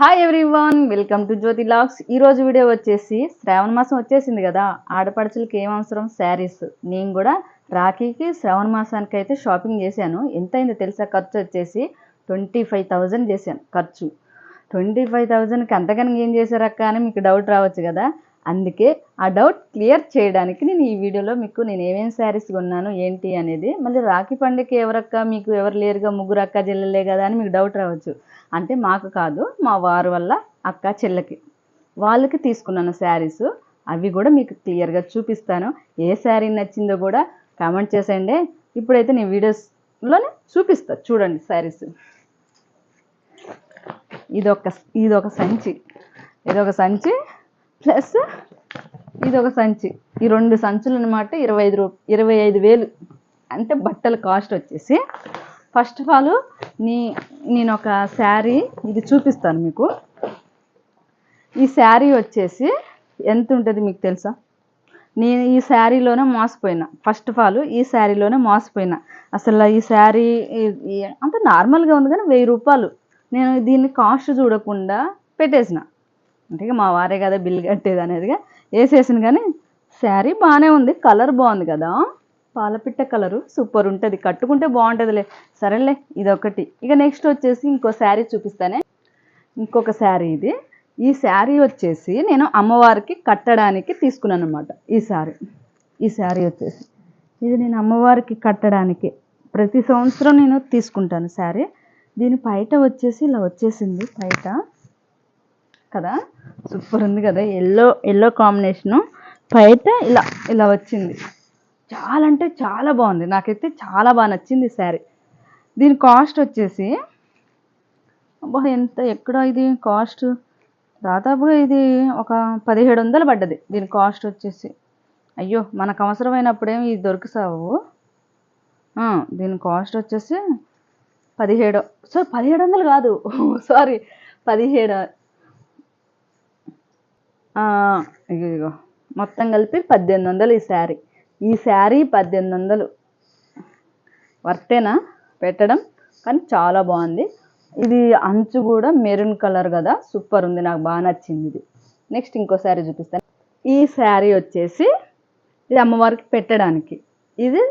Hi everyone welcome to Jyothi vlogs ఈరోజు video వచ్చేసి శ్రావణ మాసం వచ్చేసింది కదా. ఆడపడుచులకి ఏం అవసరం? శారీస్. నేను కూడా రాఖీకి శ్రావణ మాసానికి అయితే షాపింగ్ చేశాను. ఎంత అయిందో తెలుసా? ఖర్చు వచ్చేసి ట్వంటీ ఫైవ్ థౌజండ్ చేశాను. ఖర్చు. ట్వంటీ ఫైవ్ థౌజండ్కి అంతకన్నా ఏం చేశారక్క అని మీకు డౌట్ రావచ్చు కదా. అందుకే ఆ డౌట్ క్లియర్ చేయడానికి నేను ఈ వీడియోలో మీకు నేను ఏమేమి శారీస్ కొన్నాను ఏంటి అనేది మళ్ళీ రాఖీ పండుగకి ఎవరక్క మీకు ఎవరు లేరుగా ముగ్గురు అక్క చెల్లెలే కదా అని మీకు డౌట్ రావచ్చు. అంటే మాకు కాదు మా వారు వల్ల అక్క చెల్లెకి వాళ్ళకి తీసుకున్నాను శారీస్ అవి కూడా మీకు క్లియర్గా చూపిస్తాను. ఏ శారీ నచ్చిందో కూడా కామెంట్ చేసేయండి. ఇప్పుడైతే నేను వీడియోస్లోనే చూపిస్తా. చూడండి శారీస్ ఇదొక ఇదొక సంచి. ఇదొక సంచి. ప్లస్ ఇది ఒక సంచి. ఈ రెండు సంచులు అనమాట ఇరవై ఐదు రూ ఇరవై ఐదు వేలు. అంటే బట్టల కాస్ట్ వచ్చేసి. ఫస్ట్ ఆఫ్ ఆల్ నీ నేను ఒక శారీ ఇది చూపిస్తాను మీకు. ఈ శారీ వచ్చేసి ఎంత ఉంటుంది మీకు తెలుసా? నేను ఈ శారీలోనే మోసపోయినా. ఫస్ట్ ఆఫ్ ఆల్ ఈ శారీలోనే మోసపోయినా. అసలు ఈ శారీ అంత నార్మల్గా ఉంది కానీ వెయ్యి రూపాయలు. నేను దీన్ని కాస్ట్ చూడకుండా పెట్టేసిన. అంటే ఇక మా వారే కదా బిల్ కట్టేది అనేదిగా వేసేసింది కానీ శారీ బాగానే ఉంది కలర్ బాగుంది కదా. పాలపిట్ట కలరు సూపర్ ఉంటుంది కట్టుకుంటే బాగుంటుందిలే. సరేలే ఇదొకటి. ఇక నెక్స్ట్ వచ్చేసి ఇంకో శారీ చూపిస్తానే. ఇంకొక శారీ ఇది. ఈ శారీ వచ్చేసి నేను అమ్మవారికి కట్టడానికి తీసుకున్నాను అనమాట ఈ శారీ ఈ శారీ వచ్చేసి. ఇది నేను అమ్మవారికి కట్టడానికి ప్రతి సంవత్సరం నేను తీసుకుంటాను శారీ. దీని బయట వచ్చేసి ఇలా వచ్చేసింది బయట కదా? సూపర్ ఉంది కదా? ఎల్లో ఎల్లో కాంబినేషను బయట ఇలా ఇలా వచ్చింది. చాలా అంటే చాలా బాగుంది. నాకైతే చాలా బాగా నచ్చింది ఈ శారీ దీని కాస్ట్ వచ్చేసి అబ్బా ఎంత? ఎక్కడ ఇది? కాస్ట్ దాదాపుగా ఇది ఒక పదిహేడు వందలు పడ్డది. దీని కాస్ట్ వచ్చేసి. అయ్యో మనకు అవసరమైనప్పుడేమి ఇది దొరికిసావు? దీని కాస్ట్ వచ్చేసి పదిహేడు సో పదిహేడు వందలు కాదు. సారీ పదిహేడు ఆ, ఇగో ఇగో. మొత్తం కలిపి పద్దెనిమిది వందలు ఈ శారీ. ఈ శారీ పద్దెనిమిది వందలు. వర్తేనా? పెట్టడం. కానీ చాలా బాగుంది. ఇది అంచు కూడా మెరూన్ కలర్ కదా. సూపర్ ఉంది. నాకు బాగా నచ్చింది ఇది. నెక్స్ట్ ఇంకో శారీ చూపిస్తాను. ఈ శారీ వచ్చేసి ఇది అమ్మవారికి పెట్టడానికి. ఇది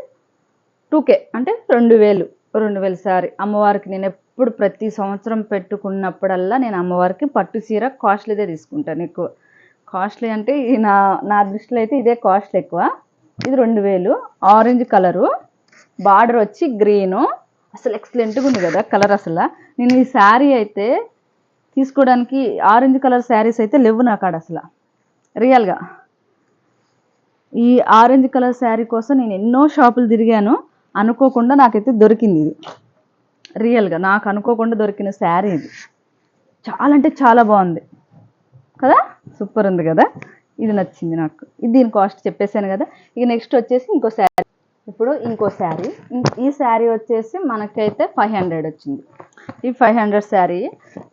టూకే. అంటే రెండు వేలు. రెండు వేలు శారీ. అమ్మవారికి నేను ఎప్పుడు ప్రతి సంవత్సరం పెట్టుకున్నప్పుడల్లా నేను అమ్మవారికి పట్టు చీర కాస్ట్లీదే తీసుకుంటాను ఎక్కువ. కాస్ట్లీ అంటే నా నా దృష్టిలో అయితే ఇదే కాస్ట్ ఎక్కువ. ఇది రెండు వేలు. Orange colour. బార్డర్ వచ్చి గ్రీను. అసలు ఎక్సలెంట్గా ఉంది కదా కలర్ అసలు. నేను ఈ శారీ అయితే తీసుకోవడానికి ఆరెంజ్ కలర్ శారీస్ అయితే లేవు నా కాడ అసలు. రియల్గా ఈ ఆరెంజ్ కలర్ శారీ కోసం నేను ఎన్నో షాపులు తిరిగాను. అనుకోకుండా నాకైతే దొరికింది ఇది. రియల్గా నాకు అనుకోకుండా దొరికిన శారీ ఇది. చాలా అంటే చాలా బాగుంది. కదా? సూపర్ ఉంది కదా? ఇది నచ్చింది నాకు. ఇది దీని కాస్ట్ చెప్పేశాను కదా? ఇక నెక్స్ట్ వచ్చేసి ఇంకో శారీ. ఇప్పుడు ఇంకో శారీ. ఈ శారీ వచ్చేసి మనకైతే ఫైవ్ హండ్రెడ్ వచ్చింది. ఈ ఫైవ్ హండ్రెడ్ శారీ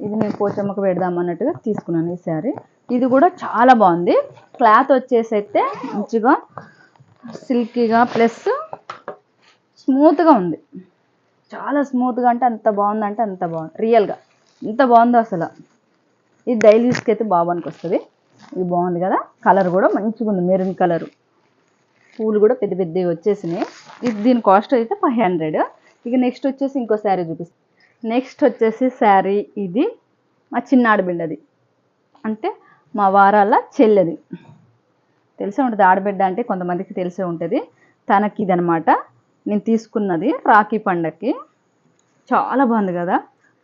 ఇది నేను పోచమ్మకు పెడదాం అన్నట్టుగా తీసుకున్నాను ఈ శారీ. ఇది కూడా చాలా బాగుంది. క్లాత్ వచ్చేసి అయితే మంచిగా సిల్కీగా ప్లస్ స్మూత్గా ఉంది. చాలా స్మూత్గా అంటే అంత బాగుందంటే అంత బాగుంది రియల్గా. ఎంత బాగుందో అసలు. ఇది డైలీ యూస్కి అయితే బాబానికి వస్తుంది ఇది బాగుంది కదా. కలర్ కూడా మంచిగా ఉంది మెరూన్ కలర్. పూలు కూడా పెద్ద పెద్దవి వచ్చేసినాయి. ఇది దీని కాస్ట్ అయితే ఫైవ్ హండ్రెడ్. ఇక నెక్స్ట్ వచ్చేసి ఇంకో శారీ చూపిస్తాను నెక్స్ట్ వచ్చేసి శారీ ఇది మా చిన్న ఆడబిడ్డది అంటే మా వారాల చెల్లెది. తెలిసే ఉంటుంది ఆడబిడ్డ అంటే కొంతమందికి తెలిసే ఉంటుంది. తనకి ఇది నేను తీసుకున్నది రాఖీ పండగకి చాలా బాగుంది కదా.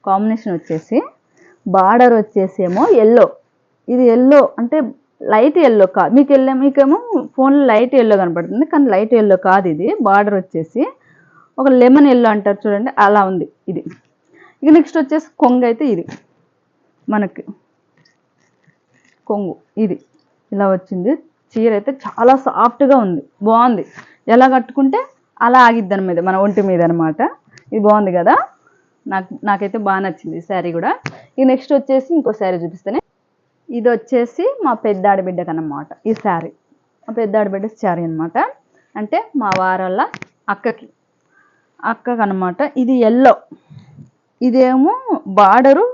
కాంబినేషన్ వచ్చేసి. బార్డర్ వచ్చేసేమో ఎల్లో ఇది ఎల్లో అంటే లైట్ ఎల్లో కాదు మీకు వెళ్ళే మీకేమో ఫోన్లో లైట్ ఎల్లో కనపడుతుంది కానీ లైట్ ఎల్లో కాదు ఇది. బార్డర్ వచ్చేసి ఒక లెమన్ ఎల్లో అంటారు చూడండి అలా ఉంది ఇది. ఇక నెక్స్ట్ వచ్చేసి కొంగు అయితే ఇది. మనకి కొంగు ఇది. ఇలా వచ్చింది. చీర అయితే చాలా సాఫ్ట్గా ఉంది. బాగుంది. ఎలా కట్టుకుంటే అలా ఆగిద్ది మీద మన ఒంటి మీద అనమాట ఇది బాగుంది కదా? నాకు నాకైతే బాగా నచ్చింది ఈ శారీ కూడా. ఈ నెక్స్ట్ వచ్చేసి ఇంకో శారీ చూపిస్తేనే. ఇది వచ్చేసి మా పెద్ద ఆడబిడ్డకి ఈ శారీ. మా పెద్ద ఆడబిడ్డ శారీ అనమాట అంటే మా వారల్ల అక్కకి అక్కకి అనమాట ఇది ఎల్లో ఇదేమో బార్డరు.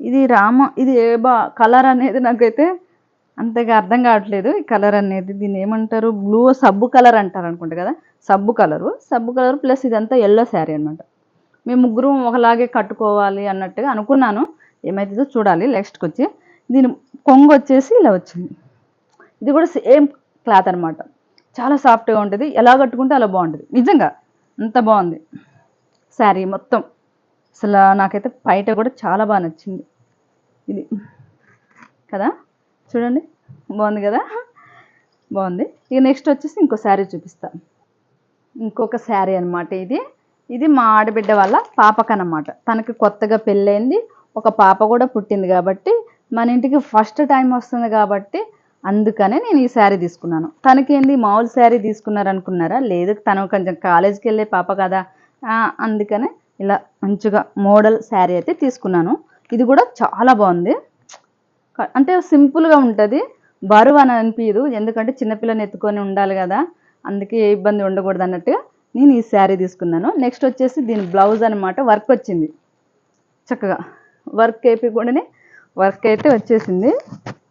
ఇది రామ ఇది ఏ బా కలర్ అనేది నాకైతే అంతగా అర్థం కావట్లేదు. ఈ కలర్ అనేది దీన్ని ఏమంటారు? బ్లూ సబ్బు కలర్ అంటారు అనుకుంటా కదా? సబ్బు కలరు. సబ్బు కలర్ ప్లస్ ఇదంతా ఎల్లో శారీ అనమాట మేము ముగ్గురం ఒకలాగే కట్టుకోవాలి అన్నట్టుగా అనుకున్నాను. ఏమవుతుందో చూడాలి. నెక్స్ట్కి వచ్చి దీని కొంగు వచ్చేసి ఇలా వచ్చింది. ఇది కూడా సేమ్ క్లాత్ అనమాట చాలా సాఫ్ట్గా ఉంటుంది. ఎలా కట్టుకుంటే అలా బాగుంటుంది. నిజంగా అంత బాగుంది. శారీ మొత్తం. అసలు నాకైతే బయట కూడా చాలా బాగా నచ్చింది. ఇది కదా? చూడండి. బాగుంది కదా? బాగుంది. ఇక నెక్స్ట్ వచ్చేసి ఇంకో శారీ చూపిస్తాను ఇంకొక శారీ అనమాట ఇది. ఇది మా ఆడబిడ్డ వాళ్ళ పాపకనమాట తనకి కొత్తగా పెళ్ళైంది ఒక పాప కూడా పుట్టింది కాబట్టి మన ఇంటికి ఫస్ట్ టైం వస్తుంది కాబట్టి అందుకనే నేను ఈ శారీ తీసుకున్నాను. తనకేంది మామూలు శారీ తీసుకున్నారు అనుకున్నారా లేదు తను కొంచెం కాలేజీకి వెళ్ళే పాప కదా. అందుకనే ఇలా మంచిగా మోడల్ శారీ అయితే తీసుకున్నాను. ఇది కూడా చాలా బాగుంది. అంటే సింపుల్గా ఉంటుంది. బరువు అని అనిపించదు ఎందుకంటే చిన్నపిల్లని ఎత్తుకొని ఉండాలి కదా. అందుకే ఏ ఇబ్బంది ఉండకూడదు అన్నట్టుగా నేను ఈ శారీ తీసుకున్నాను. నెక్స్ట్ వచ్చేసి దీని బ్లౌజ్ అనమాట వర్క్ వచ్చింది. చక్కగా వర్క్ అయిపోయి వర్క్ అయితే వచ్చేసింది.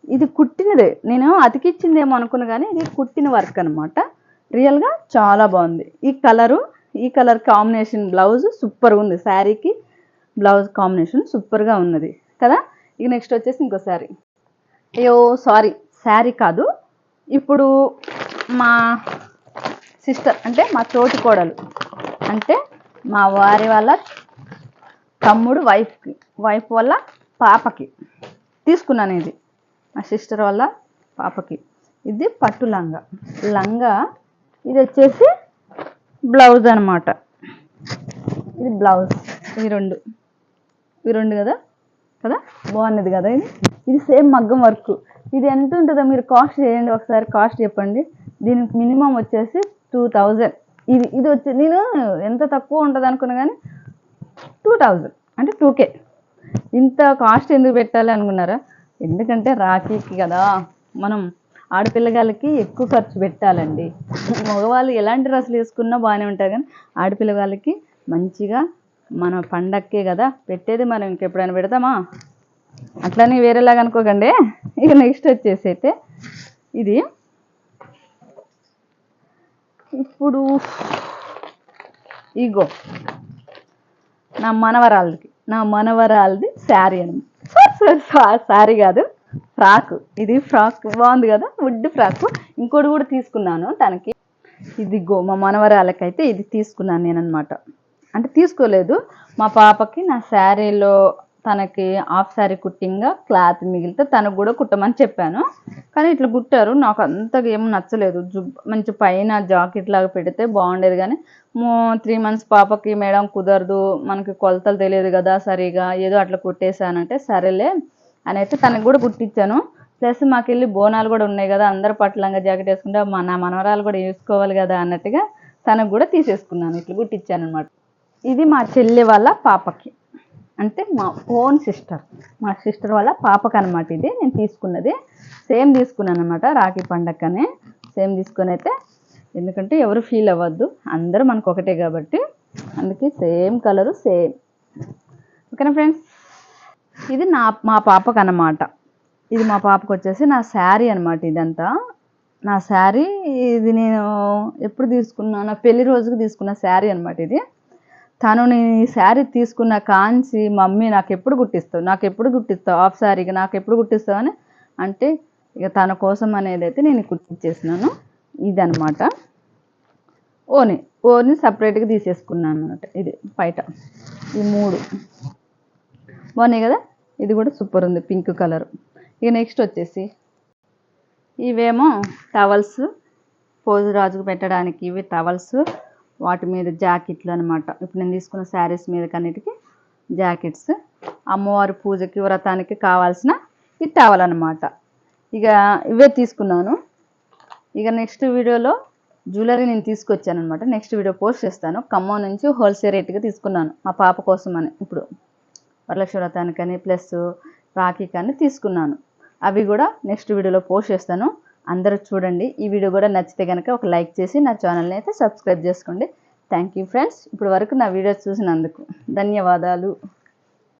ఇది కుట్టినదే. నేను అతికిచ్చిందేమో అనుకున్నా కానీ ఇది కుట్టిన వర్క్ అనమాట రియల్గా చాలా బాగుంది. ఈ కలరు ఈ కలర్ కాంబినేషన్ బ్లౌజ్ సూపర్గా ఉంది. శారీకి బ్లౌజ్ కాంబినేషన్ సూపర్గా ఉన్నది. కదా? ఇక నెక్స్ట్ వచ్చేసి ఇంకో శారీ. అయ్యో సారీ. శారీ కాదు. ఇప్పుడు మా సిస్టర్ అంటే మా తోటి కోడలు. అంటే మా వారి వాళ్ళ తమ్ముడు వైఫ్కి వైఫ్ వల్ల పాపకి తీసుకున్నాను ఇది మా సిస్టర్ వల్ల పాపకి. ఇది పట్టు లంగా. లంగా ఇది వచ్చేసి బ్లౌజ్ అనమాట ఇది బ్లౌజ్. ఇవి రెండు. ఇవి రెండు కదా? కదా? బాగున్నది కదా ఇది? ఇది సేమ్ మగ్గం వర్క్. ఇది ఎంత ఉంటుందో మీరు కాస్ట్ చేయండి ఒకసారి కాస్ట్ చెప్పండి. దీనికి మినిమం వచ్చేసి టూ థౌజండ్. ఇది ఇది వచ్చి నేను ఎంత తక్కువ ఉంటుంది అనుకున్నా కానీ టూ థౌజండ్. అంటే టూ కే. ఇంత కాస్ట్ ఎందుకు పెట్టాలి అనుకున్నారా? ఎందుకంటే రాఖీకి కదా మనం ఆడపిల్లగాళ్ళకి ఎక్కువ ఖర్చు పెట్టాలండి. మగవాళ్ళు ఎలాంటి డ్రెస్సులు వేసుకున్నా బాగానే ఉంటారు కానీ ఆడపిల్లగాళ్ళకి మంచిగా మన పండక్కే కదా. పెట్టేది మనం ఇంకెప్పుడైనా పెడతామా? అట్లానే వేరేలాగా అనుకోకండి. ఇక నెక్స్ట్ వచ్చేసి అయితే ఇది ఇప్పుడు ఇగో నా మనవరాలకి నా మనవరాలది శారీ అని శారీ కాదు ఫ్రాక్. ఇది ఫ్రాక్ బాగుంది కదా వుడ్ ఫ్రాక్. ఇంకోటి కూడా తీసుకున్నాను తనకి. ఇది గో మా మనవరాలకైతే ఇది తీసుకున్నాను నేను అనమాట అంటే తీసుకోలేదు మా పాపకి నా శారీలో తనకి హాఫ్ శారీ కుట్టింగా క్లాత్ మిగిలితే తనకు కూడా కుట్టమని చెప్పాను. కానీ ఇట్లా కుట్టారు. నాకు అంతగా ఏం నచ్చలేదు. జుబ్ మంచి పైన జాకెట్ లాగా పెడితే బాగుండేది కానీ త్రీ మంత్స్ పాపకి మేడం కుదరదు. మనకి కొలతలు తెలియదు కదా సరిగా. ఏదో అట్లా కుట్టేశానంటే సరేలే అని అయితే తనకు కూడా కుట్టించాను ప్లస్ మాకెళ్ళి బోనాలు కూడా ఉన్నాయి కదా. అందరు పట్లంగా జాకెట్ వేసుకుంటే మన మనవరాలు కూడా వేసుకోవాలి కదా అన్నట్టుగా తనకు కూడా తీసేసుకున్నాను. ఇట్లా కుట్టించాను అనమాట ఇది మా చెల్లి వాళ్ళ పాపకి. అంటే మా ఓన్ సిస్టర్. మా సిస్టర్ వాళ్ళ పాపకు అనమాట ఇది. నేను తీసుకున్నది. సేమ్ తీసుకున్నాను అనమాట రాఖీ పండగనే సేమ్ తీసుకొని అయితే ఎందుకంటే ఎవరు ఫీల్ అవ్వద్దు. అందరూ మనకు ఒకటే కాబట్టి అందుకే సేమ్ కలరు సేమ్. ఓకేనా ఫ్రెండ్స్? ఇది నా మా పాపకు అన్నమాట ఇది మా పాపకు వచ్చేసి నా శారీ అనమాట ఇదంతా. నా శారీ ఇది నేను ఎప్పుడు తీసుకున్నా నా పెళ్ళి రోజుకి తీసుకున్న శారీ అనమాట ఇది. తను నేను ఈ శారీ తీసుకున్న కాంచి మమ్మీ నాకు ఎప్పుడు కుట్టిస్తావు నాకు ఎప్పుడు కుట్టిస్తావు హాఫ్ శారీకి నాకు ఎప్పుడు కుట్టిస్తావు అని? అంటే ఇక తన కోసం అనేది అయితే నేను కుట్టించేసినాను ఇదనమాట ఓని ఓని సపరేట్గా తీసేసుకున్నాను అనమాట ఇది బయట. ఈ మూడు. బాగున్నాయి కదా? ఇది కూడా సూపర్ ఉంది పింక్ కలర్. ఇక నెక్స్ట్ వచ్చేసి ఇవేమో టవల్స్ పోజురాజుకు పెట్టడానికి ఇవి టవల్స్ వాటి మీద జాకెట్లు అనమాట ఇప్పుడు నేను తీసుకున్న శారీస్ మీద కన్నిటికి జాకెట్స్. అమ్మవారి పూజకి వ్రతానికి కావాల్సిన ఈ అనమాట ఇక ఇవే తీసుకున్నాను. ఇక నెక్స్ట్ వీడియోలో జ్యువెలరీ నేను తీసుకొచ్చాను అనమాట నెక్స్ట్ వీడియో పోస్ట్ చేస్తాను. ఖమ్మం నుంచి హోల్సేల్ రేట్గా తీసుకున్నాను. మా పాప కోసం అని ఇప్పుడు వరలక్ష్మి వ్రతానికని ప్లస్ రాఖీ కానీ తీసుకున్నాను. అవి కూడా నెక్స్ట్ వీడియోలో పోస్ట్ చేస్తాను. అందరూ చూడండి. ఈ వీడియో కూడా నచ్చితే కనుక ఒక లైక్ చేసి నా ఛానల్ని అయితే సబ్స్క్రైబ్ చేసుకోండి. Thank you friends. ఇప్పటి వరకు నా వీడియో చూసినందుకు ధన్యవాదాలు.